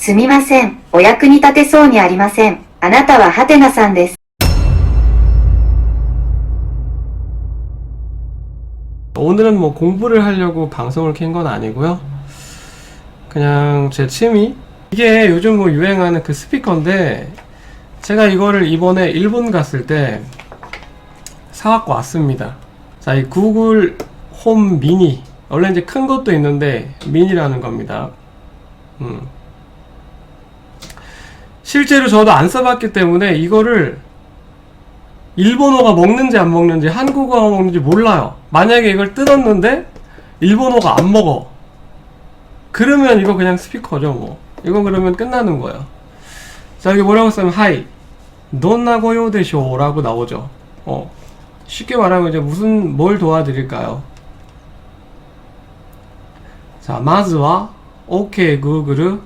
すみません。お役に立てそうにありません。あなたはハテナさんです。 오늘은 뭐 공부를 하려고 방송을 켠 건 아니고요. 그냥 제 취미? 이게 요즘 뭐 유행하는 그 스피커인데 제가 이거를 이번에 일본 갔을 때 사갖고 왔습니다. 자, 이 구글 홈 미니. 원래 이제 큰 것도 있는데 미니라는 겁니다. 음. 실제로 저도 안 써봤기 때문에 이거를 일본어가 먹는지 안 먹는지 한국어가 먹는지 몰라요. 만약에 이걸 뜯었는데 일본어가 안 먹어. 그러면 이거 그냥 스피커죠 뭐. 이거 그러면 끝나는 거예요. 자 여기 뭐라고 쓰면 하이 돈나 고요 되쇼라고 나오죠. 어 쉽게 말하면 이제 무슨 뭘 도와드릴까요? 자 마즈와 오케이 구글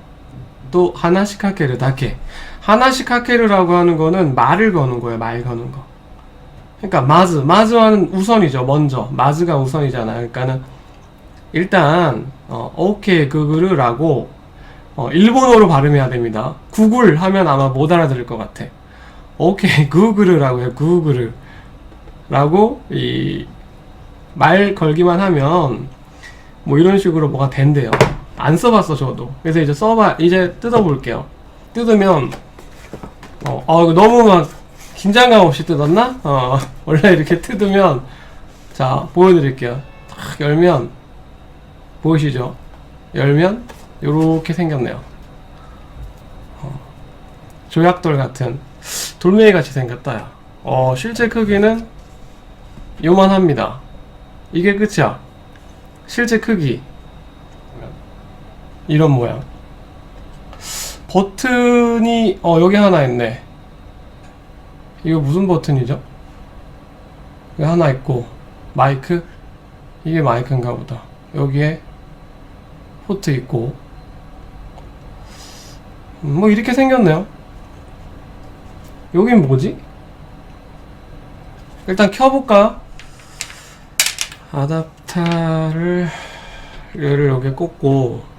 또 하나씩 하케르 다케. 하나씩 하케르라고 하는 거는 말을 거는 거예요 말 거는 거. 그러니까 마즈 마즈와는 우선이죠 먼저. 마즈가 우선이잖아요. 그러니까는 일단 어, 오케이 구글이라고 어, 일본어로 발음해야 됩니다. 구글 하면 아마 못 알아들을 것 같아. 오케이 구글이라고 해요 구글 라고. 이 말 걸기만 하면 뭐 이런 식으로 뭐가 된대요 안 써봤어 저도. 그래서 이제 써봐 이제 뜯어볼게요. 뜯으면 어, 어 너무 막 긴장감 없이 뜯었나? 어 원래 이렇게 뜯으면 자 보여드릴게요. 딱 열면 보이시죠? 열면 요렇게 생겼네요. 어, 조약돌 같은 돌멩이 같이 생겼다 야. 어 실제 크기는 요만합니다. 이게 끝이야. 실제 크기 이런 모양. 버튼이 어 여기 하나 있네. 이거 무슨 버튼이죠? 여기 하나 있고 마이크? 이게 마이크인가 보다. 여기에 포트 있고. 음, 뭐 이렇게 생겼네요. 여긴 뭐지? 일단 켜볼까? 아답타를 얘를 여기에 꽂고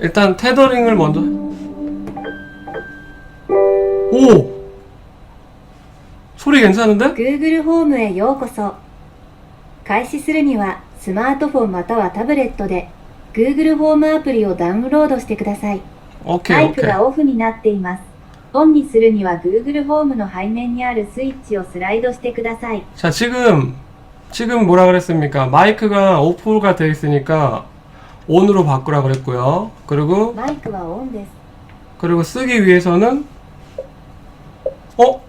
일단 테더링을 먼저 오 소리 괜찮은데? Google ホームへようこそ。開始するには、スマートフォンまたはタブレットで、Google ホームアプリをダウンロードしてください。 오케이 マイク 오케이 がオフになっています。オンにするには Google ホームの背面にあるスイッチをスライドしてください。 자 지금 지금 뭐라 그랬습니까? 마이크가 오프가 돼 있으니까 온으로 바꾸라 그랬고요. 그리고 그리고 쓰기 위해서는 어?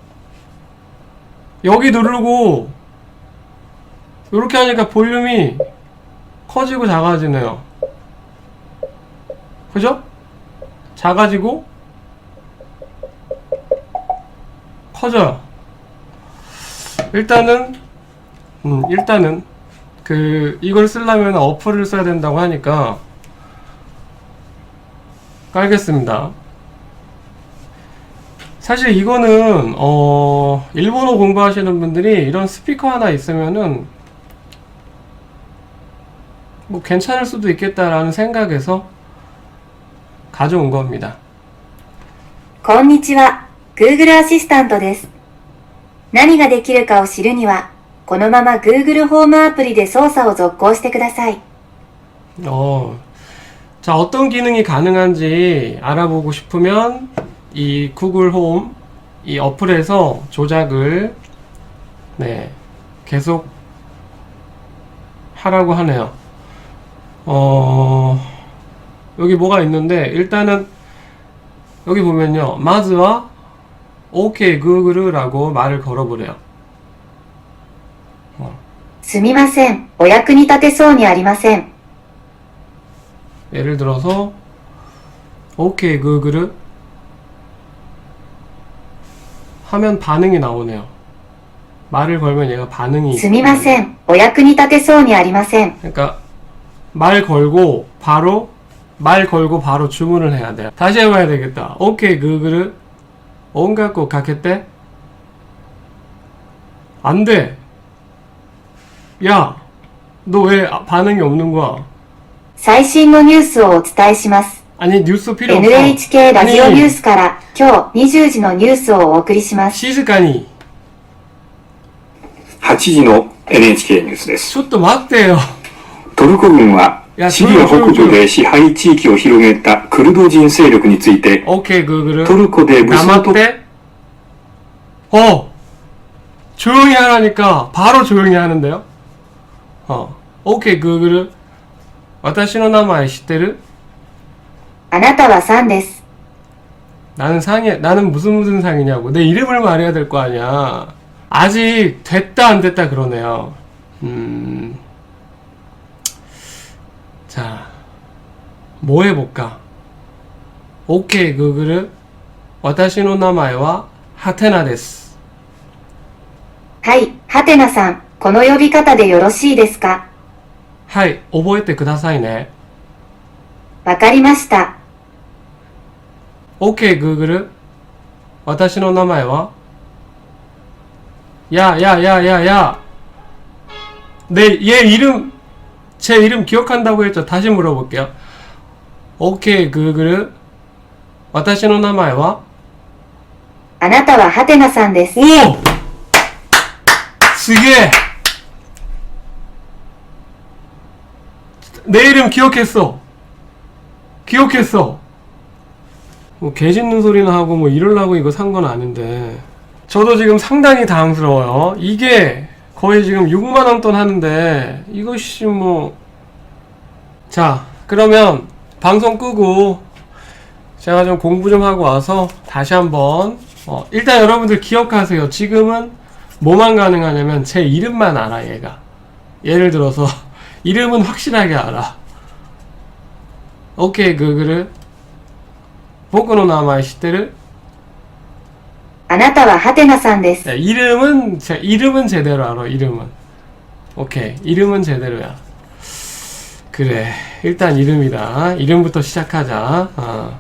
여기 누르고 이렇게 하니까 볼륨이 커지고 작아지네요. 그죠? 작아지고 커져요. 일단은 음, 일단은 그 이걸 쓰려면 어플을 써야 된다고 하니까 깔겠습니다. 사실 이거는 어 일본어 공부하시는 분들이 이런 스피커 하나 있으면은 뭐 괜찮을 수도 있겠다라는 생각에서 가져온 겁니다. こんにちは。Google アシスタントです。何ができるかを知るには、 このまま Google ホームアプリで操作を続行してください。 어, 자, 어떤 기능이 가능한지 알아보고 싶으면 이 구글 홈, 이 어플에서 조작을, 네, 계속 하라고 하네요. 어, 여기 뭐가 있는데, 일단은, 여기 보면요, 마즈와 OK 구글이라고 말을 걸어보래요. すみません。お役に立てそうにありません。 예를 들어서 오케이 구글 하면 반응이 나오네요. 말을 걸면 얘가 반응이 すみません。お役に立てそうにありません。 그러니까 말 걸고 바로 말 걸고 바로 주문을 해야 돼요. 다시 해봐야 되겠다. 오케이 구글 온갖 가겠대? 안 돼. 야, 너 왜 반응이 없는 거야? 最新のニュースをお伝えします。 아니 뉴스 필요 없어. NHK ラジオアニニュースから今日20時のニュースをお送りします。静かに。 8時の NHK ニュースです。ちょっと待ってよ。トルコ軍はいやシリア北部で支配地域を広げたクルド人勢力について、 오케이 구글. トルコで武装と 남았대? 어! 조용히 하라니까 바로 조용히 하는데요? 어. 오케이 구글. 私の名前知ってる?あなたは3です。 나는 상이 나는 무슨 무슨 상이냐고 내 이름을 말해야 될 거 아니야 아직 됐다 안 됐다 그러네요 음... 자뭐 해볼까 오케이 구글은 私の名前はハテナですはい、ハテナさん、 この呼び方でよろしいですかはい覚えてくださいねわかりました。 오케이 구글은 私の名前は야, 야, 야, 야, 야. 내, 얘 이름, 제 이름 기억한다고 했죠? 다시 물어볼게요. 오케이, 구글은 私の名前はあなたはハテナさんです。 오! 쓰게! 내 이름 기억했어. 기억했어. 뭐, 개 짖는 소리나 하고 뭐 이러려고 이거 산 건 아닌데. 저도 지금 상당히 당황스러워요. 이게 거의 지금 6만 원 돈 하는데, 이것이 뭐. 자, 그러면 방송 끄고 제가 좀 공부 좀 하고 와서 다시 한번 어, 일단 여러분들 기억하세요. 지금은 뭐만 가능하냐면 제 이름만 알아 얘가. 예를 들어서 이름은 확실하게 알아. 오케이 그거를 僕の名前知ってる?あなたはハテナさんです。 야, 이름은 제 이름은 제대로 알아. 이름은. 오케이. 이름은 제대로야. 그래. 일단 이름이다. 이름부터 시작하자. 어.